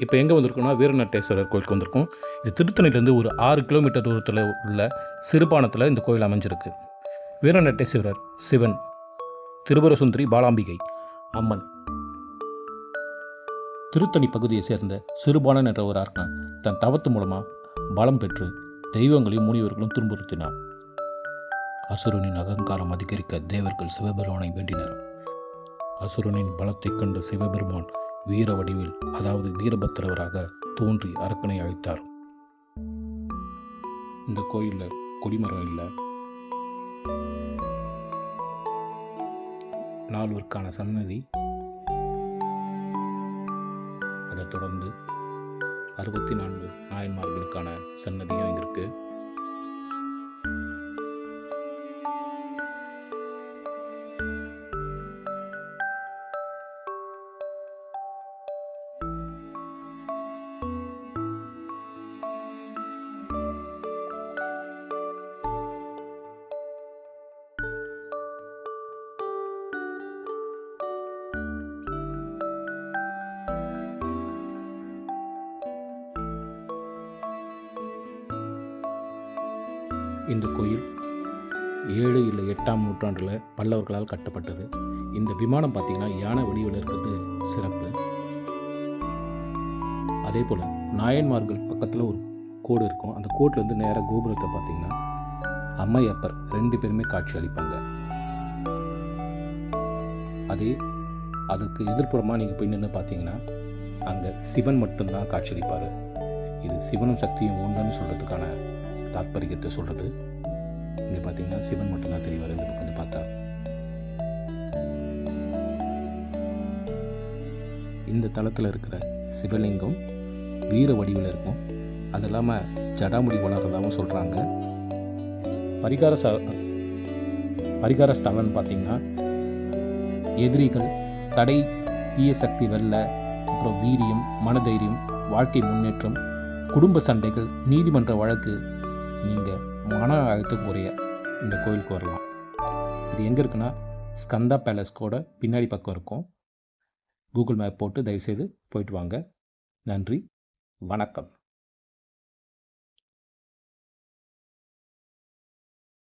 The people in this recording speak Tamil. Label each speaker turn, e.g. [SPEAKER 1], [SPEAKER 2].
[SPEAKER 1] இப்போ எங்கே வந்திருக்கோம்னா வீரநட்டேஸ்வரர் கோயிலுக்கு வந்திருக்கோம். இது திருத்தணிலேருந்து ஒரு ஆறு கிலோமீட்டர் தூரத்தில் உள்ள சிறுபானத்தில் இந்த கோயில் அமைஞ்சிருக்கு. வீரநட்டேஸ்வரர் சிவன் திருபுரசுந்தரி பாலாம்பிகை அம்மன். திருத்தணி பகுதியை சேர்ந்த சிறுபானன் என்ற ஒரு அரக்கன் தன் தவத்து மூலமாக பலம் பெற்று தெய்வங்களையும் முனிவர்களும் துன்புறுத்தினார் அசுரனின் அகங்காரம் அதிகரிக்க தேவர்கள் சிவபெருமானை வேண்டினர். அசுரனின் பலத்தைக் கண்ட சிவபெருமான் வீர வடிவில் அதாவது வீரபத்திரவராக தோன்றி அரக்கனை அழைத்தார். இந்த கோயிலில் கொடிமரம் இல்லை. நால்வருக்கான சன்னதி அதைத் தொடர்ந்து அறுபத்தி நான்கு நாயன்மார்களுக்கான சன்னதியும் இங்கே இருக்கு இந்த கோயில் ஏழு இல்லை எட்டாம் நூற்றாண்டில் பல்லவர்களால் கட்டப்பட்டது. இந்த விமானம் பார்த்தீங்கன்னா யானை வடிவில் இருக்கிறது சிறப்பு. அதே போல் நாயன்மார்கள் பக்கத்தில் ஒரு கோடு இருக்கும். அந்த கோட்டிலேருந்து நேராக கோபுரத்தை பார்த்தீங்கன்னா அம்மையப்பர் ரெண்டு பேருமே காட்சி அளிப்பாங்க. அதே அதுக்கு எதிர்ப்புறமாக நீங்கள் போய் நின்று பார்த்தீங்கன்னா அங்கே சிவன் மட்டும்தான் காட்சியளிப்பார் இது சிவனும் சக்தியும் ஒன்றுன்னு சொல்கிறதுக்கான தாத்பரியத்தை சொல்கிறது இங்கே பார்த்தீங்கன்னா சிவன் மட்டும்தான் தெரியவார் இந்த பக்கம் வந்து பார்த்தா. இந்த தளத்தில் இருக்கிற சிவலிங்கம் வீர வடிவில் இருக்கும். அது இல்லாமல் ஜடாமுடி வளர்றதாகவும் சொல்கிறாங்க பரிகார ச பரிகார ஸ்தலம்னு பார்த்தீங்கன்னா எதிரிகள் தடை தீய சக்தி வெல்ல அப்புறம் வீரியம் மனதைரியம் வாழ்க்கை முன்னேற்றம் குடும்ப சண்டைகள் நீதிமன்ற வழக்கு நீங்கள் மன அழுத்தம் குறைய இந்த கோயிலுக்கு வரலாம். இது எங்கே இருக்குன்னா ஸ்கந்தா பேலஸ்கோட பின்னாடி பக்கம் இருக்கும். கூகுள் மேப் போட்டு தயவுசெய்து போயிட்டு வாங்க. நன்றி. வணக்கம்.